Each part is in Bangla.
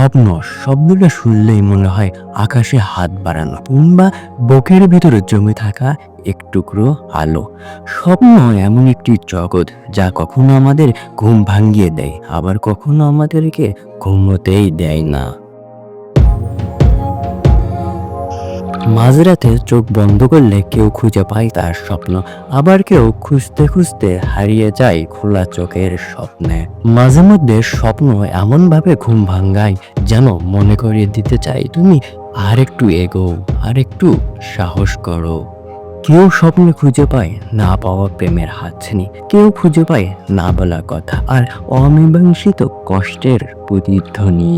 স্বপ্ন শব্দটা শুনলেই মনে হয় আকাশে হাত বাড়ানো কিংবা বুকের ভিতরে জমে থাকা এক টুকরো আলো। স্বপ্ন এমন একটি জগৎ যা কখনো আমাদের ঘুম ভাঙিয়ে দেয়, আবার কখনো আমাদেরকে ঘুমোতেই দেয় না। মাঝরাতে চোখ বন্ধ করলে কেউ খুঁজে পায় তার স্বপ্ন। আবার কেউ খুঁজতে খুঁজতে হারিয়ে যায় খোলা চোখের স্বপ্নে। মাঝে মধ্যে স্বপ্ন এমনভাবে ঘুম ভাঙ্গায় যেন মনে করিয়ে দিতে চাই তুমি আর একটু এগো আর একটু সাহস করো। কেউ স্বপ্নে খুঁজে পায় না পাওয়া প্রেমের হাতছানি। কেউ খুঁজে পায় না বলা কথা, আর অমীমাংসিত কষ্টের প্রতিধ্বনি।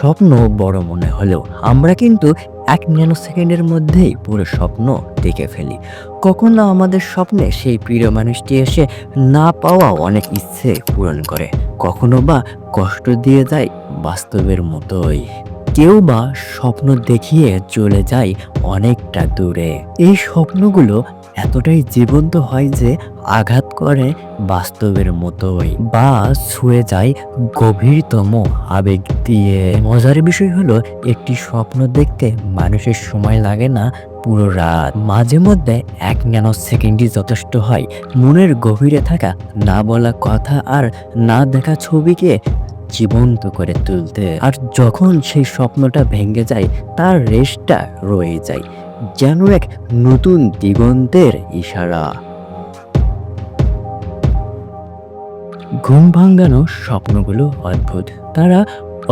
স্বপ্ন বড় মনে হলেও আমরা কিন্তু এক ন্যানো সেকেন্ডের মধ্যেই পুরো স্বপ্ন দেখে ফেলি। কখনো আমাদের স্বপ্নে সেই প্রিয় মানুষটি এসে না পাওয়া অনেক ইচ্ছে পূরণ করে। কখনো বা কষ্ট দিয়ে যায় বাস্তবের মতোই। কেউ বা স্বপ্ন দেখিয়ে চলে যায় অনেকটা দূরে। এই স্বপ্নগুলো এতটাই জীবন্ত হয় যে আঘাত করে বাস্তবের মতোই, বা ছুঁয়ে যায় গভীরতম আবেগ দিয়ে। মজার বিষয় হলো, একটি স্বপ্ন দেখতে মানুষের সময় লাগে না পুরো রাত। মাঝে মধ্যে এক ন্যানো সেকেন্ডই যথেষ্ট হয় মনের গভীরে থাকা না বলা কথা আর না দেখা ছবিকে জীবন্ত করে তুলতে। আর যখন সেই স্বপ্নটা ভেঙে যায়, তার রেশটা রয়ে যায়। যেন এক নতুন দিগন্তের ইশারা। ঘুম ভাঙ্গানো স্বপ্নগুলো অদ্ভুত। তারা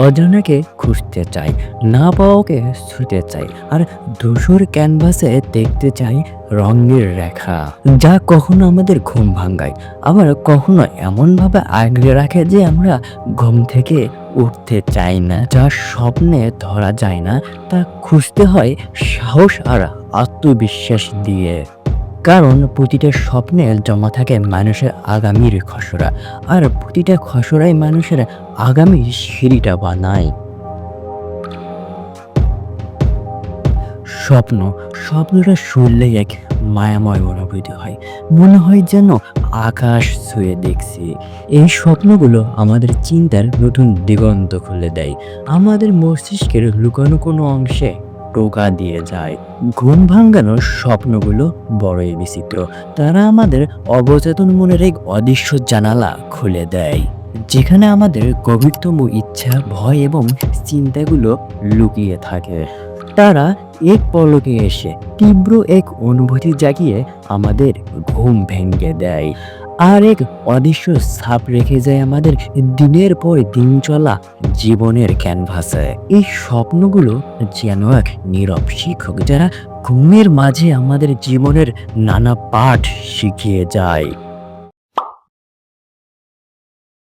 অজানাকে খুঁজতে চাই না পাওয়াকে ছুঁতে চাই, আর ধূসর ক্যানভাসে দেখতে চাই রঙের রেখা, যা কখনো আমাদের ঘুম ভাঙ্গায় আবার কখনো এমনভাবে আগলে রাখে যে আমরা ঘুম থেকে উঠতে চাই না, যা স্বপ্নে ধরা যায় না, তা খুঁজতে হয় সাহস আর আত্মবিশ্বাস দিয়ে। কারণ প্রতিটা স্বপ্নে জমা থাকে মানুষের আগামীর খসড়া। আর প্রতিটা খসড়াই মানুষের আগামী সিঁড়িটা বানায়। স্বপ্ন, স্বপ্নটা শুনলেই এক মায়াময় অনুভূতি হয়। মনে হয় যেন আকাশ ছুঁয়ে দেখছি। এই স্বপ্নগুলো আমাদের চিন্তার নতুন দিগন্ত খুলে দেয়। আমাদের মস্তিষ্কের লুকানো কোনো অংশে টোকা দিয়ে যায়। ঘুম ভাঙ্গানোর স্বপ্নগুলো বড়ই বিচিত্র। তারা আমাদের অবচেতন মনের এক অদৃশ্য জানালা খুলে দেয়, যেখানে আমাদের গভীরতম ইচ্ছা, ভয় এবং চিন্তাগুলো লুকিয়ে থাকে। তারা এক পলকে এসে তীব্র এক অনুভূতি জাগিয়ে আমাদের ঘুম ভেঙে দেয়। আর এক অদৃশ্য ছাপ রেখে যায় আমাদের দিনের পর দিন চলা জীবনের ক্যানভাসে। এই স্বপ্নগুলো যেন এক নীরব শিক্ষক, যারা ঘুমের মাঝে আমাদের জীবনের নানা পাঠ শিখিয়ে যায়।